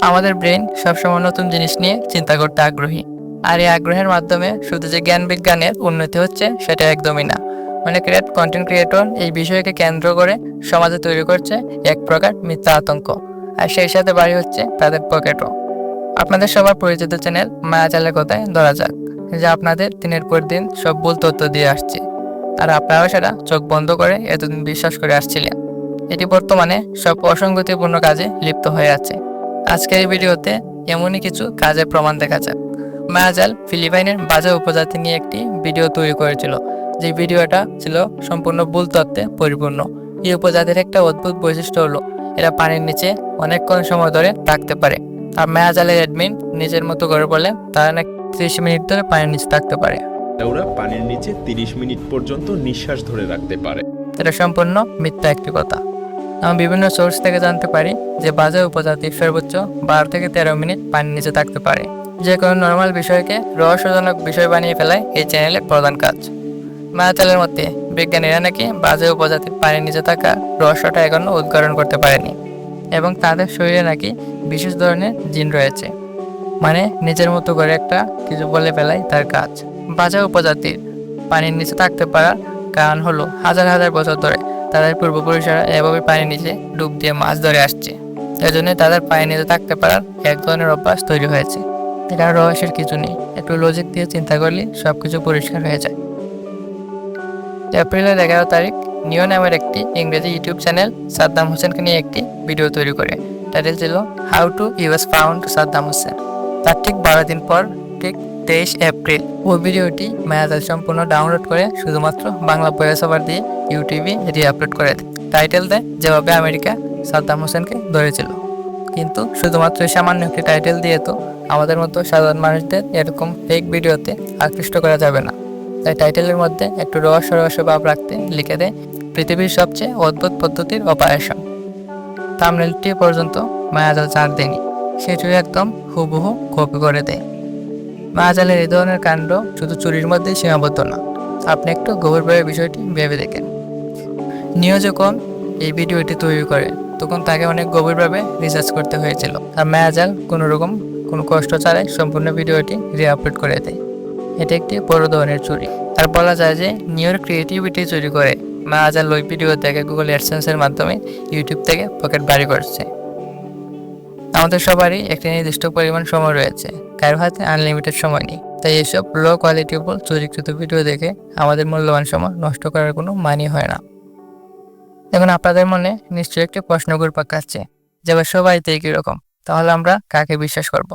আমাদের ব্রেন সবসময় নতুন জিনিস নিয়ে চিন্তা করতে আগ্রহী। আর এই আগ্রহের মাধ্যমে শুধু যে জ্ঞান বিজ্ঞানের উন্নতি হচ্ছে, সেটা একদমই না। অনেক ক্রিয়েট কন্টেন্ট ক্রিয়েটর এই বিষয়কে কেন্দ্র করে সমাজে তৈরি করছে এক প্রকার মিথ্যা আতঙ্ক। আর সেই সাথে বাড়ি হচ্ছে তাদের পকেটও আপনাদের সবার পরিচিত চ্যানেল মায়াজালের কথায়? ধরা যাক। যা আপনাদের দিনের পর দিন সব ভুল তথ্য দিয়ে আসছে। আর আপনারাও সেটা চোখ বন্ধ করে এতদিন বিশ্বাস করে আসছিলেন। এটি বর্তমানে সব অসঙ্গতিপূর্ণ কাজে লিপ্ত হয়ে আছে। আজকের এই ভিডিওতে এমনই কিছু কাজের প্রমাণ দেখা যাক। মায়াজাল ফিলিপাইনের বাজার উপজাতি নিয়ে একটি ভিডিও তৈরি করেছিল। যে ভিডিওটা ছিল সম্পূর্ণ ভুল তত্ত্বে পরিপূর্ণ। এই উপজাতির একটা অদ্ভুত বৈশিষ্ট্য হলো এরা পানির নিচে অনেকক্ষণ সময় ধরে থাকতে পারে। আর মায়াজালের অ্যাডমিন নিজের মতো করে বলে তারা নাকি ত্রিশ মিনিট ধরে পানির নিচে থাকতে পারে। ওরা পানির নিচে 30 মিনিট পর্যন্ত নিঃশ্বাস ধরে রাখতে পারে। এটা সম্পূর্ণ মিথ্যা একটি কথা। আমি বিভিন্ন সোর্স থেকে জানতে পারি যে বাজার উপজাতি সর্বোচ্চ বারো থেকে তেরো মিনিট পানির নিচে থাকতে পারে। যে কোনো নর্মাল বিষয়কে রহস্যজনক বিষয় বানিয়ে ফেলায় এই চ্যানেলের প্রধান কাজ। মায়াচালের মধ্যে বিজ্ঞানীরা নাকি বাজে উপজাতির পানির নিচে থাকা রহস্যটা এখনও উদ্ঘাটন করতে পারেনি এবং তাদের শরীরে নাকি বিশেষ ধরনের জিন রয়েছে। মানে নিজের মতো করে একটা কিছু বলে ফেলাই তার কাজ। বাজা উপজাতির পানির নিচে থাকতে পারার কারণ হলো হাজার হাজার বছর ধরে তাদের পূর্বপুরুষেরা এভাবে পানির নিচে ডুব দিয়ে মাছ ধরে আসছে। এজন্য তাদের পানির নিচে থাকতে পারার এক ধরনের অভ্যাস তৈরি হয়েছে। এটা রহস্যের কিছু নেই। একটু লজিক দিয়ে চিন্তা করলে সব কিছু পরিষ্কার হয়ে যায়। এপ্রিলের এগারো তারিখ, নিও নামের একটি ইংরেজি ইউটিউব চ্যানেল সাদ্দাম হোসেনকে নিয়ে একটি ভিডিও তৈরি করে। টাইটেল ছিল how to US found Saddam Hussein. তার ঠিক বারো দিন পর, ঠিক তেইশ এপ্রিল। ওই ভিডিওটি মায়াজাল সম্পূর্ণ ডাউনলোড করে শুধুমাত্র বাংলা ভয়েস ওভার দিয়ে ইউটিউবে এটি আপলোড করে দেয়। টাইটেল দেয়, যেভাবে আমেরিকা সাদ্দাম হোসেনকে ধরেছিল। কিন্তু শুধুমাত্র সামান্য একটি টাইটেল দিয়ে তো আমাদের মতো সাধারণ মানুষদের এরকম ফেক ভিডিওতে আকৃষ্ট করা যাবে না। তাই টাইটেলের মধ্যে একটু রহস্য রহস্য ভাব রাখতে লিখে দেয় পৃথিবীর সবচেয়ে অদ্ভুত পদ্ধতির অপারেশন। থামনেলটি পর্যন্ত মায়াজাল চার দেয়নি। সেটিও একদম হুবহু কপি করে দেয়। মায়াজালের এই ধরনের কাণ্ড শুধু চুরির মধ্যেই সীমাবদ্ধ না। আপনি একটু গভীরভাবে বিষয়টি ভেবে দেখেন। নিও যখন এই ভিডিওটি তৈরি করে, তখন তাকে অনেক গভীরভাবে রিসার্চ করতে হয়েছিল। আর মায়াজাল কোনো রকম কোনো কষ্ট ছাড়াই সম্পূর্ণ ভিডিওটি রিআপলোড করে দেয়। এটি একটি বড় ধরনের চুরি আর বলা যায় যে নিউর ক্রিয়েটিভিটি চুরি করে মায়াজাল ওই ভিডিও দেখে গুগল অ্যাডসেন্সের মাধ্যমে ইউটিউব থেকে পকেট বাড়ি করছে। আমাদের সবারই একটি নির্দিষ্ট পরিমাণ সময় রয়েছে। কারও হাতে আনলিমিটেড সময় নেই। তাই এসব লো কোয়ালিটিবল চুরিকৃত ভিডিও দেখে আমাদের মূল্যবান সময় নষ্ট করার কোনো মানি হয় না। এখন আপনাদের মনে নিশ্চয়ই একটি প্রশ্ন ঘুরপাক খাচ্ছে, যে সবাই তো একই রকম। তাহলে আমরা কাকে বিশ্বাস করব?